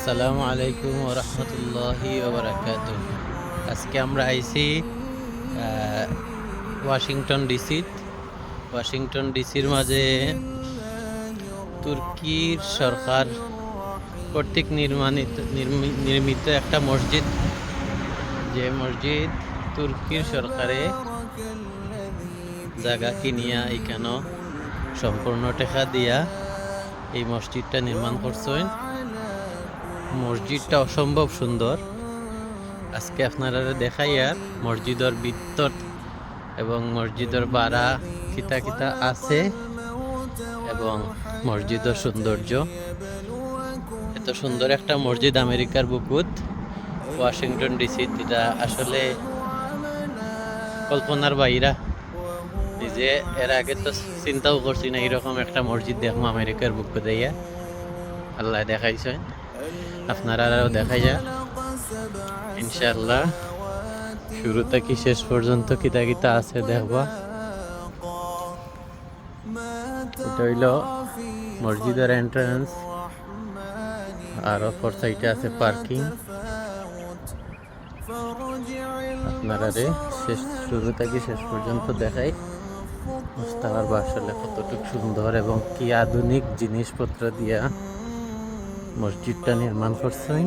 আসসালামু আলাইকুম ওরহমতুল্লাহি ওবরাকাত আজকে আমরা আইছি ওয়াশিংটন ডিসিত ওয়াশিংটন ডিসির মাঝে তুর্কির সরকার কর্তৃক নির্মাণিত, নির্মি- নির্মিত একটা মসজিদ। যে মসজিদ তুর্কির সরকারে জায়গা কিনিয়া এখানে সম্পূর্ণ টাকা দিয়া এই মসজিদটা নির্মাণ করছেন। মসজিদটা অসম্ভব সুন্দর। আজকে আপনারা দেখাই আর মসজিদের ভিতর এবং মসজিদের বাড়া কিতা কিতা আছে এবং মসজিদের সৌন্দর্য। এত সুন্দর একটা মসজিদ, আমেরিকার বুকুত। ওয়াশিংটন ডিসি এটা আসলে কল্পনার বাইরা। নিজে এর আগে তো চিন্তাও করছি না এরকম একটা মসজিদ দেখব আমেরিকার বুক দেয়া। আল্লাহ দেখাইছে আপনারাও দেখাই যা ইনশাল্লাহ শুরু থেকে শেষ পর্যন্ত কিতা কিতা আছে দেখবা। এটা হইল মসজিদের এন্ট্রান্স আর অপর সাইডে আছে পার্কিং আপনারা রে, শেষ শুরু থেকে শেষ পর্যন্ত দেখাই? বুঝতে পারব আসলে কতটুকু সুন্দর এবং কি আধুনিক জিনিসপত্র দিয়া মসজিদটা নির্মাণ করছেন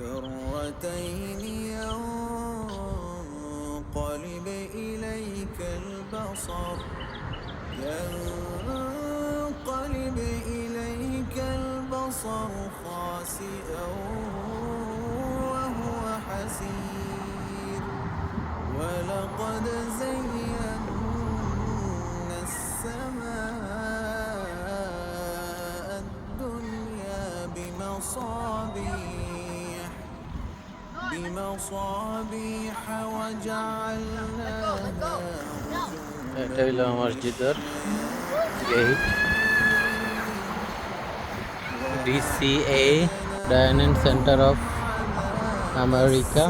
كرتين ينقلب إليك البصر ينقلب إليك البصر خاسئا وهو حسير ولقد زينا بمصابيح بمصابيح وجعلناها এটা হইল মসজিদের gate DCA ডায়নেন centre of America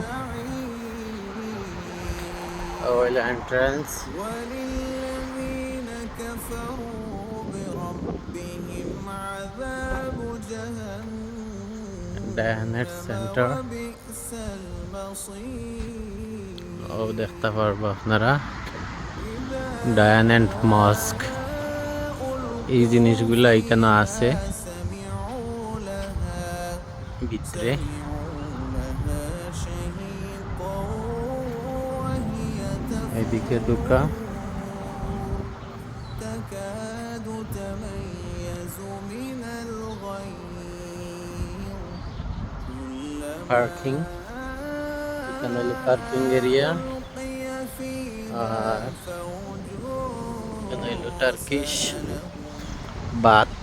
oil entrance وللذين كفروا بربهم عذاب جهنم Diyanet centre ও দেখতে পারব আপনারা ডায়ানেট মস্ক এই জিনিসগুলো এখানে আছে। ভিতরে। এদিকে দোকান পার্কিং এখানে হলো পার্কিং এরিয়া আর এখানে হলো Turkish bath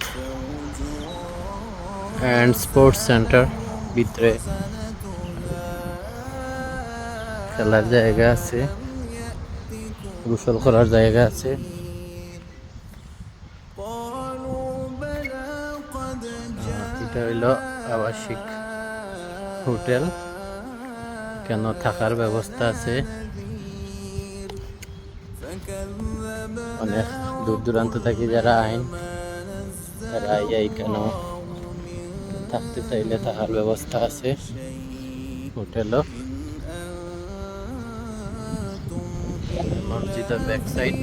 and sports center ভিতরে খেলার জায়গা আছে, গোসল করার জায়গা আছে। এটা হইল আবাসিক। হোটেল। কেন থাকার ব্যবস্থা আছে? অনেক দূর দূরান্ত থেকে যারা আইন, তারা আই কেন থাকতে চাইলে থাকার ব্যবস্থা আছে হোটেলও। মসজিদের ব্যাক সাইড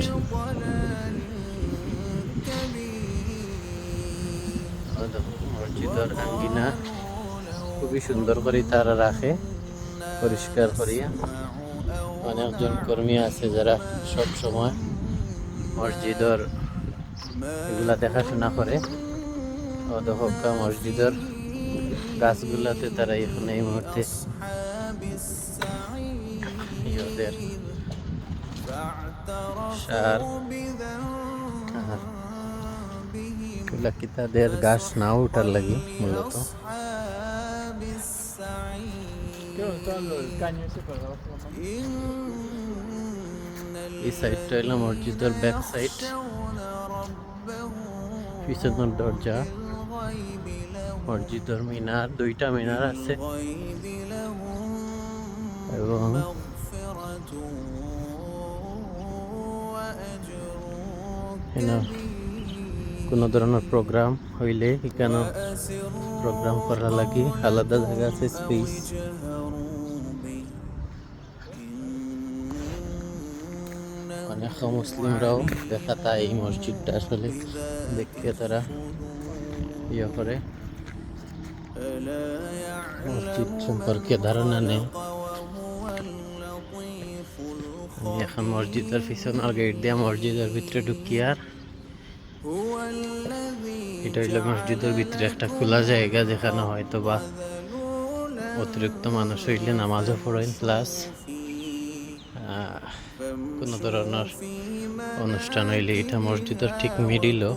মসজিদের আঙ্গিনা খুবই সুন্দর করে তারা রাখে, পরিষ্কার করিয়া। মানে অনেকজন কর্মী আছে যারা সব সময় মসজিদর এগুলা দেখাশোনা করে। অধহকা মসজিদর গাছগুলাতে তারা এখন এই মুহূর্তে ওদের সার তাদের গাছ না উঠার লাগে মূলত? এই সাইডটা এলো মসজিদের ব্যাক সাইড পিছনের দরজা মসজিদের মিনার দুইটা মিনার আছে এবং কোনো ধরনের প্রোগ্রাম হইলে এখানে প্রোগ্রাম করার লাগে আলাদা জায়গা আছে স্পেস অনেক মুসলিমরাও দেখা তাই এই মসজিদটা আসলে দেখতে তারা ইয়ে করে। মসজিদ সম্পর্কে ধারণা নেই। এখন মসজিদের পিছনের গেট দিয়ে মসজিদের ভিতরে ঢুকি আর এটা হইল মসজিদের ভিতরে একটা খোলা জায়গা যেখানে হয়তো বা অতিরিক্ত মানুষ হইলে নামাজও পড়েন প্লাস কোনো ধরনের অনুষ্ঠান হইলে এটা মসজিদের ঠিক মিডিলও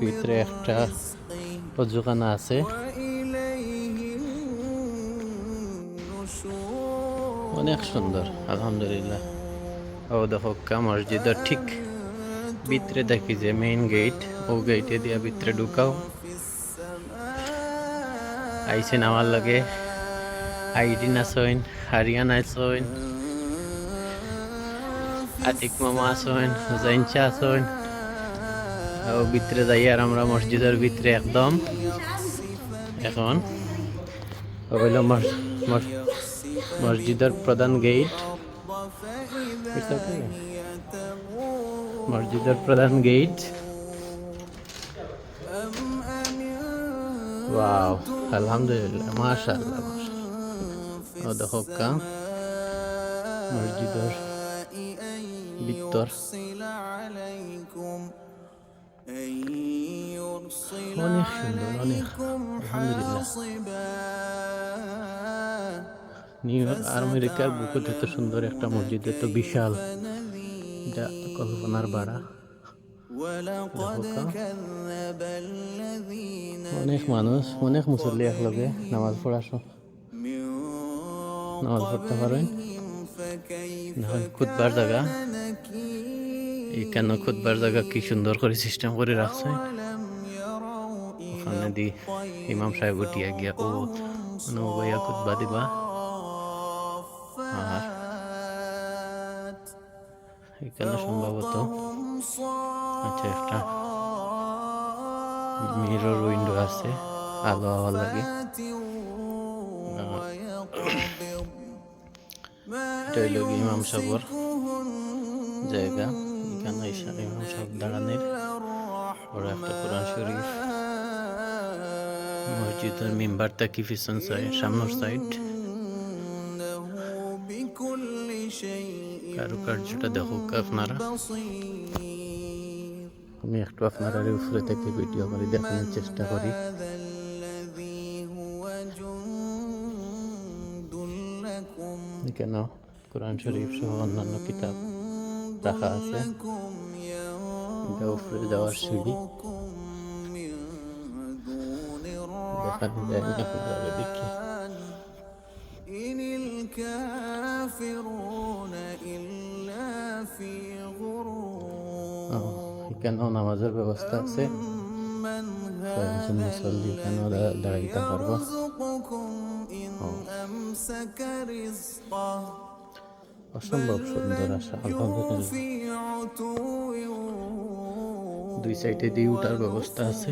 ভিতরে একটা অজুখানা আছে। অনেক সুন্দর, আলহামদুলিল্লাহ। ও দেখো মসজিদের ঠিক ভিতরে দেখি যে মেইন গেট ও গেটে দিয়া ভিতরে ঢুকাও। আইছেন আমার লগে। আইডিন আসইন হারিয়ান আসইন আতিক মামা আসইন হুসাইনচা আসইন ও ভিতরে যাই আর আমরা মসজিদের ভিতরে একদম। এখন হইল মস- মস- মসজিদের প্রধান গেট। মসজিদের প্রধান গেট। ওয়াও, আলহামদুলিল্লাহ মাশাআল্লাহ। ও দেখো কা, মসজিদের ভিতর অনেক সুন্দর অনেক আলহামদুলিল্লাহ নিউ আমেরিকার বুকে এত সুন্দর একটা মসজিদ এত বিশাল যা কল্পনার বাড়া। অনেক মানুষ অনেক মুসল্লি একলগে নামাজ পড়াশো নামাজ পড়তে পারেন খুদবার জায়গা। কেন খুদবার জায়গা, কি সুন্দর করে সিস্টেম করে রাখছে? ওখানে দি ইমাম সাহেব উঠিয়া গিয়া, ও মানে নৌবাইয়া খুদবা দিবা? আর এখানে সম্ভবত আচ্ছা একটা মিরর উইন্ডো আছে, আলো আলো লাগে। ইমাম সাবর জায়গা। এখানে ইমাম সাহেব দাঁড়ানের বড় একটা কোরআন শরীফ, মসজিদের মেম্বারটা কি পিছন সাইড সামনের সাইড। কারুকার্যটা দেখুক আপনারা। আমি একটু আপনারা উপরে থেকে ভিডিও করে দেখানোর চেষ্টা করি। কেন? কোরআন শরীফ সহ অন্যান্য কিতাব। রাখা আছে لكم এটা উপরে যাওয়ার সিঁড়ি ينصركم من دون দেখানো যায় না আপনারা দেখি الرحمن إن الكافرون إلا في غرور ও, এখানেও নামাজের ব্যবস্থা আছে من কয়েকজন মুসল্লি এখানেও দা- দাঁড়াইতে পারবো يرزقكم إن أمسك رزقه অসম্ভব সুন্দর আশা আলহামদুলিল্লাহ في عتو দুই সাইডে দিয়ে উঠার ব্যবস্থা আছে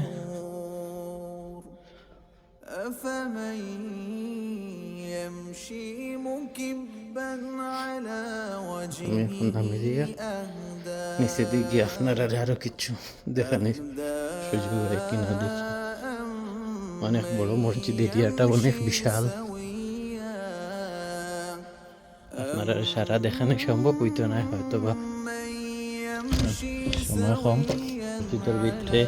أفمن يمشي مكبا على আমি এখন وجهه নামে দিয়ে أهدى নিচে দিয়ে গিয়ে আপনারা আরো কিছু দেখানোর সুযোগ হয় কিনা দেখি অনেক বড় মসজিদ এরিয়াটা অনেক বিশাল سويا আপনারা সারা দেখানো সম্ভব হইতো না হয়তো বা সময় কম। জুতোর ভিতরে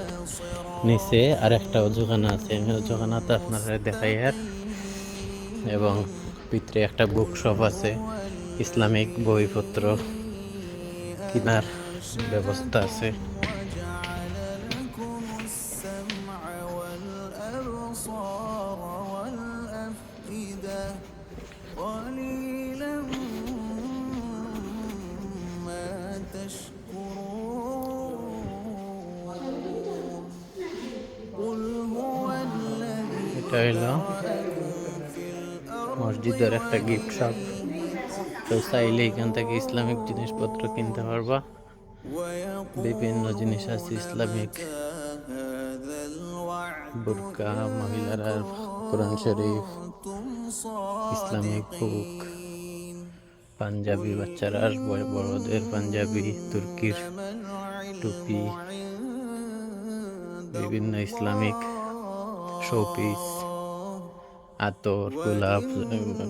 নিচে আর একটা অজুখানা আছে অজুখানা তো আপনারা দেখাই আর। এবং ভিতরে একটা বুক শপ আছে, ইসলামিক বইপত্র কেনার ব্যবস্থা আছে। এটা মসজিদের একটা গিফট শপ তো চাইলে এখান থেকে ইসলামিক জিনিসপত্র কিনতে পারবা। বিভিন্ন জিনিস আছে, ইসলামিক। বুরকা, মহিলারা কোরআন শরীফ, ইসলামিক বুক পাঞ্জাবি বাচ্চারা বড়দের পাঞ্জাবি, তুর্কির টুপি। বিভিন্ন ইসলামিক শোপিস আতর গোলাপ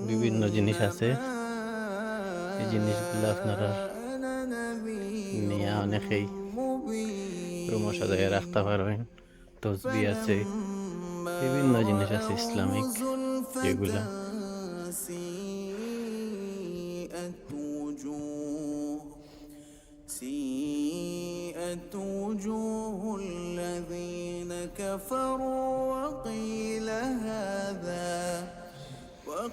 বিভিন্ন জিনিস আছে এই জিনিসগুলো আপনারা নিয়ে অনেকেই রুমো সাজায় রাখতে পারবেন তসবি আছে বিভিন্ন জিনিস আছে ইসলামিক যেগুলা سيئت وجوه سيئت وجوه الذين كفروا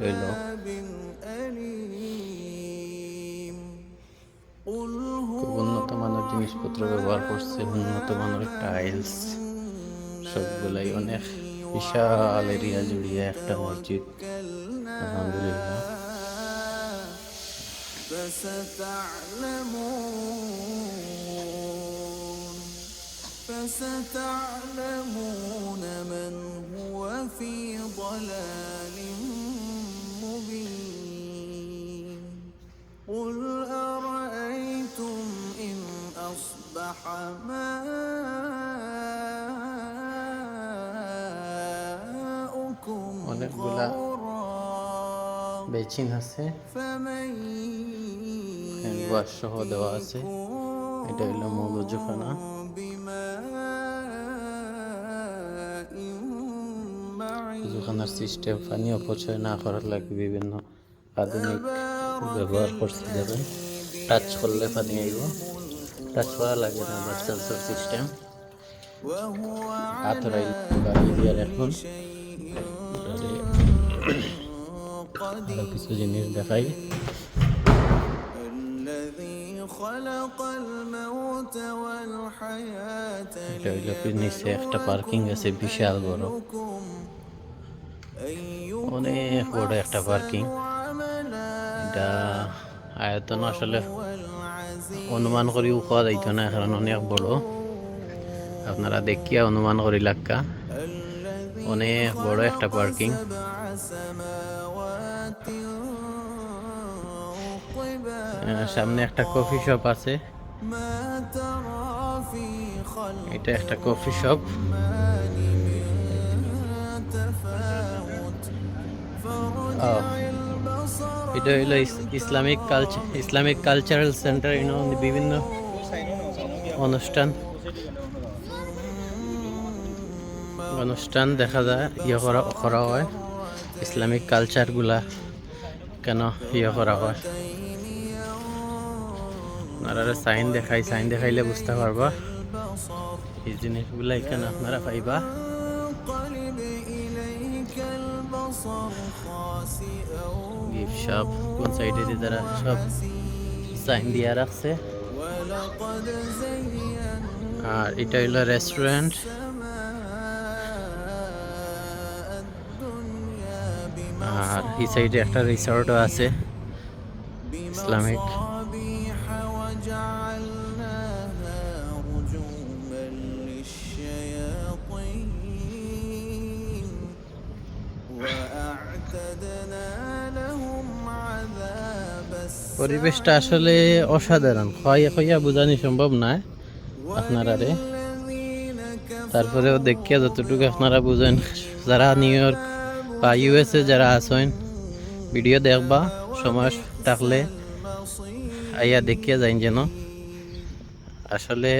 এটা হইলো عذاب أليم قل খুব هو উন্নত মানের জিনিসপত্র ব্যবহার করছে উন্নত মানের টাইলস সবগুলাই অনেক বিশাল এরিয়া জুড়িয়ে একটা মসজিদ আলহামদুলিল্লাহ فستعلمون فستعلمون من هو في ضلال অনেকগুলা বেচিন আছে। হ্যাঁ, সহ দেওয়া আছে। এটা হলো মগজখানা জুখানার সিস্টেম পানি অপচয় না করার লাগে বিভিন্ন আধুনিক ব্যবহার করতে যাবেন। টাচ করলে পানি আইব। টাচ করা লাগে না আমার সেন্সর সিস্টেম আথরাই বাড়িয়ে দিয়ে এখন আরও কিছু জিনিস দেখাই। নিচে একটা পার্কিং আছে বিশাল বড়। অনেক বড় একটা পার্কিং এটা আয়তন আসলে অনুমান করি ওখ যাইত না এখন অনেক বড়। আপনারা দেখিয়া অনুমান করি লাক্কা। অনেক বড় একটা পার্কিং সামনে একটা কফি শপ আছে। এটা একটা কফি শপ এটা ইস- Islamic culture Islamic cultural center you know বিভিন্ন অনুষ্ঠান। অনুষ্ঠান দেখা যায় ইয়ে করা করা হয়। ইসলামিক কালচারগুলা কেন ইয়ে করা হয়? আপনারা সাইন দেখাই সাইন দেখাইলে বুঝতে পারবা। এই জিনিসগুলা এখানে আপনারা পাইবা? গিফট শপ কোন সাইডে দিয়ে তারা সব সাইন দিয়া রাখছে ولقد زينا আর এটা হইলো রেস্টুরেন্ট السماء الدنيا আর এই সাইডে একটা রিসর্টও আছে ইসলামিক بمصابيح وجعلناها رجوما للشياطين وأعتدنا পরিবেশটা আসলে অসাধারণ। খয়া খয়া বোঝানি সম্ভব না আপনারা রে তারপরেও দেখিয়া যতটুকু আপনারা বুঝেন, যারা নিউ ইয়র্ক বা ইউএসএ যারা আসেন ভিডিও দেখবা, সময় থাকলে আইয়া দেখিয়া যাই যেন। আসলে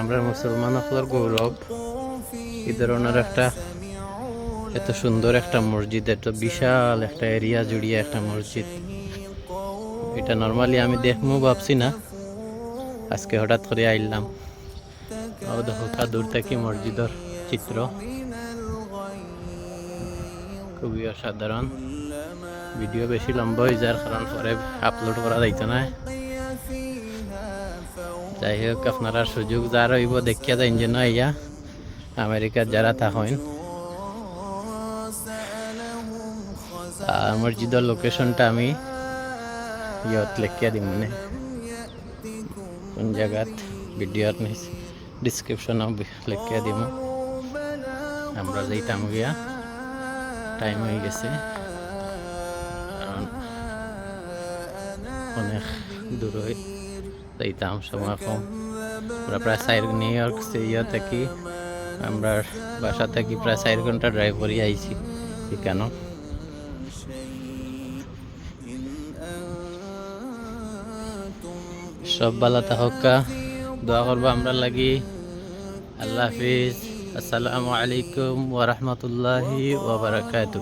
আমরা মুসলমান সকলের গৌরব এই ধরনের একটা এত সুন্দর একটা মসজিদ, এত বিশাল একটা এরিয়া জুড়িয়ে একটা মসজিদ। এটা নর্মালি আমি দেখব ভাবছি না। আজকে হঠাৎ করে আইলাম। দেখো দূর থেকে মসজিদের চিত্র। খুবই অসাধারণ। ভিডিও বেশি লম্বা হয়ে যার কারণ পরে আপলোড করা যাইতো না। যাই হোক, আপনারা সুযোগ যার হইব, দেখিয়া যাইন যেন ইয়া আমেরিকার যারা থাকেন। মসজিদের লোকেশনটা আমি ইয়ত লেখিয়া দিম মানে। কোন জায়গাত ভিডিওর ডিসক্রিপশনও লেখিয়া দিব আমরা যাইতাম গিয়া। টাইম হয়ে গেছে। অনেক দূর যাইতাম সময় কম আমরা প্রায় চার নিউ ইয়র্ক ইয়ে থাকি আমরা বাসা থাকি প্রায় চার ঘণ্টা ড্রাইভ করে আইছি এখানে সব বালা তাহকা দোয়া করব আমরা লাগি। আল্লাহ হাফিজ। আসসালামু আলাইকুম ওরহমতুল্লাহি ওবরাকাতু